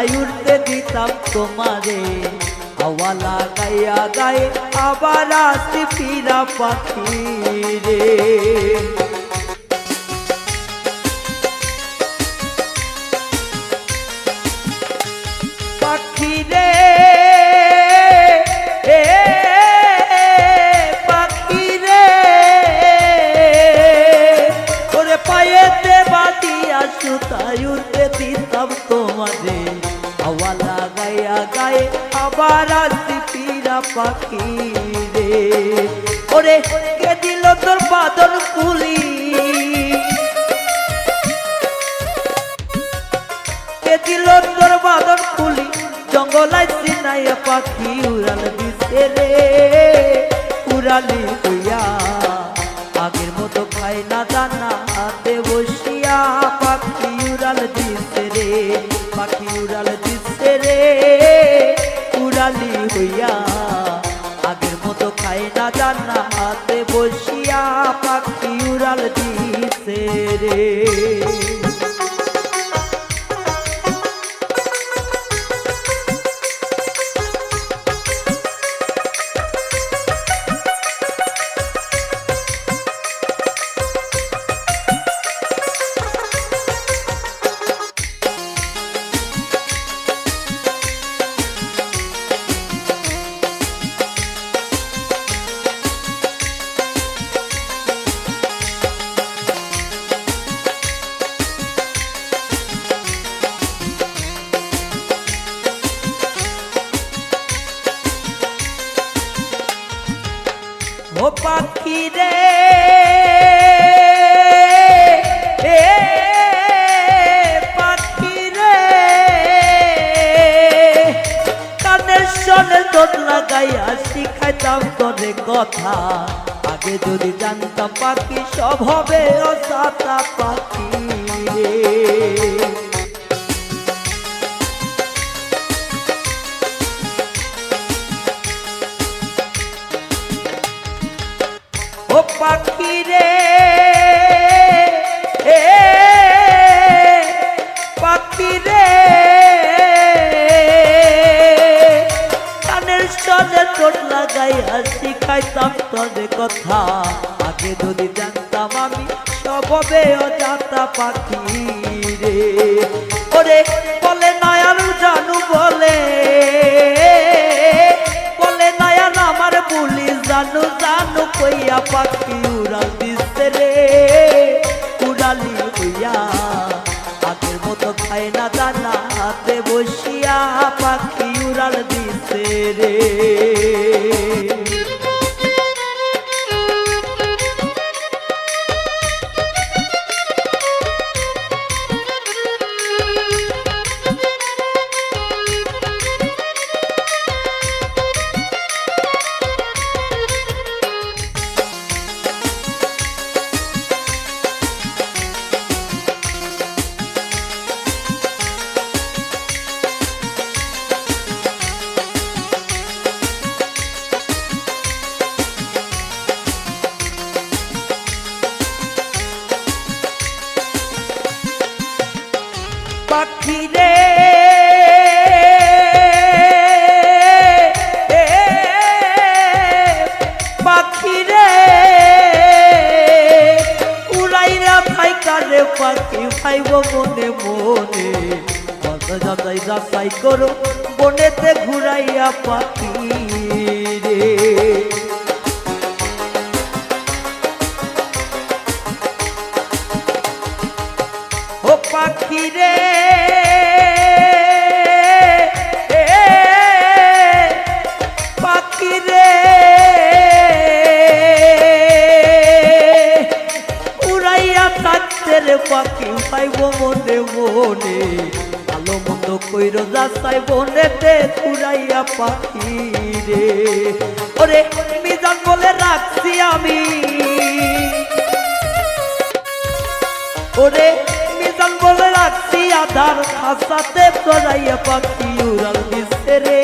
সুতাই উঠতে দিতাম তোমারে হাওয়া লাগাইয়া গায়ে আবার আসি ফিরা পাখি রে পাখি গায়ে আবার আসি ফিরা পাখি রে। ওরে, কে দিল তোর বাদন কুলি? কে দিল তোর বাদন খুলি জঙ্গলাই সিনাইয়া পাখি উড়াল দিছে রে। উড়ালি হইয়া আগের মতো খাই না দানা হাতে বসিয়া পাখি উড়াল দিছে রে, পাখি উড়াল দিছে রে। উড়ালি হইয়া আগের মতো খাই না জানা হাতে বসিয়া পাখি উড়াল দিছে রে। ও পাখি রে। পাখি রে। কানের সনে তোর লাগাইয়া শিখাইতাম তোরে কথা। আগে যদি জানতাম পাখি সব হবে অসাতা পাখি রে। শিখাইতাম তোরে কথা। আগে যদি জানতাম আমি হবে অজাতা পাখি রে। ওরে বলে নয়াল জানু বলে বলে নয়ান আমার বুলি জানু জানু কইয়া পাখি উড়াল দিছে রে। উড়ালি হইয়া আগের মতো খায় না দানা হাতে বসিয়া পাখি উড়াল রে। সাক্ষী রে পাখি রে উড়াইরা ভাই কারে পাখি ভাইব মনে মনে। যাচাই যাচাই করো, বনেতে ঘুরাইয়া পাখি। পাইব মনে মনে, ভালো মন্দ কইর যাচাই বনেতে উড়াইয়া পাখি রে। ওরে মিজান বলে রাখছি আমি। ওরে মিজান বলে রাখছি, আধার খাসাতে চড়াইয়া পাখি উড়াল দিচ্ছে রে।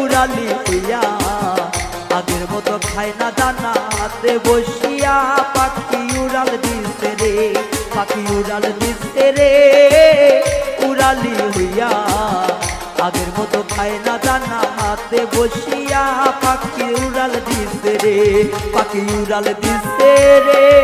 উড়ালি হইয়া আগের মতো খায় না দানা হাতে বসিয়া পাখি পাখি উড়াল দিচ্ছে রে। উড়ালি হইয়া আগের মতো খায় না দানা হাতে বসিয়া পাখি উড়াল দিচ্ছে রে, পাখি উড়াল দিচ্ছে রে।